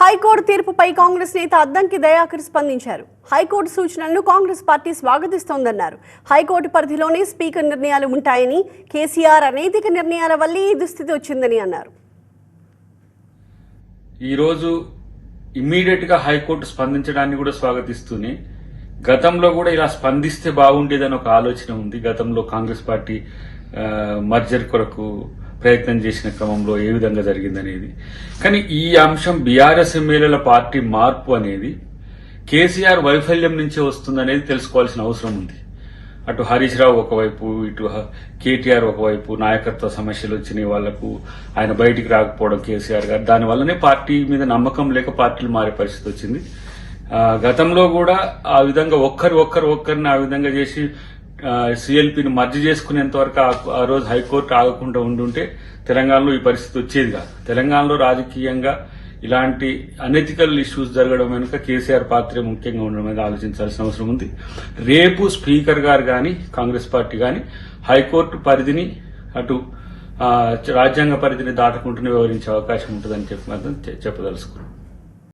High court తీర్పుపై Congress నేత అద్దంకి దయాకర్ స్పందించారు. High court సూచనలను కాంగ్రెస్ పార్టీ స్వాగతిస్తోందన్నారు. హైకోర్టు పరిధిలోనే స్పీకర్ నిర్ణయాలు ఉంటాయని కేసీఆర్ అనైతిక నిర్ణయాల వల్లే ఈ దుస్థితి వచ్చిందని అన్నారు. ఈరోజు ఇమ్మీడియట్గా హైకోర్టు స్పందించడాన్ని కూడా స్వాగతిస్తూనే గతంలో కూడా ఇలా స్పందిస్తే బాగుండేదని ఒక ఆలోచన ఉంది. గతంలో కాంగ్రెస్ పార్టీ మర్జర్ కొరకు ప్రయత్నం చేసిన క్రమంలో ఏ విధంగా జరిగిందనేది. కానీ ఈ అంశం బీఆర్ఎస్ ఎమ్మెల్యేల పార్టీ మార్పు అనేది కేసీఆర్ వైఫల్యం నుంచే వస్తుందనేది తెలుసుకోవాల్సిన అవసరం ఉంది. అటు హరీష్ రావు ఒకవైపు ఇటు కేటీఆర్ ఒకవైపు నాయకత్వ సమస్యలు వచ్చినాయి వాళ్ళకు ఆయన బయటికి రాకపోవడం కేసీఆర్ గారు. దానివల్లనే పార్టీ మీద నమ్మకం లేక పార్టీలు మారే పరిస్థితి వచ్చింది. గతంలో కూడా ఆ విధంగా ఒక్కరు ఒక్కరు ఒక్కరిని ఆ విధంగా చేసి సిఎల్పిని మర్జీ చేసుకునేంత వరకు ఆ- రోజు హైకోర్టు ఆగకుండా ఉండుంటే తెలంగాణలో ఈ పరిస్థితి వచ్చేది కాదు. తెలంగాణలో రాజకీయంగా ఇలాంటి అనెథికల్ ఇష్యూస్ జరగడం వెనుక కేసీఆర్ పాత్ర ముఖ్యంగా ఉండడం మీద ఆలోచించాల్సిన అవసరం ఉంది. రేపు స్పీకర్ గారు కానీ కాంగ్రెస్ పార్టీ కానీ హైకోర్టు పరిధిని అటు రాజ్యాంగ పరిధిని దాటకుంటూనే వివరించే అవకాశం ఉంటుందని చెప్పి మాత్రం చెప్పదలుచుకున్నాం.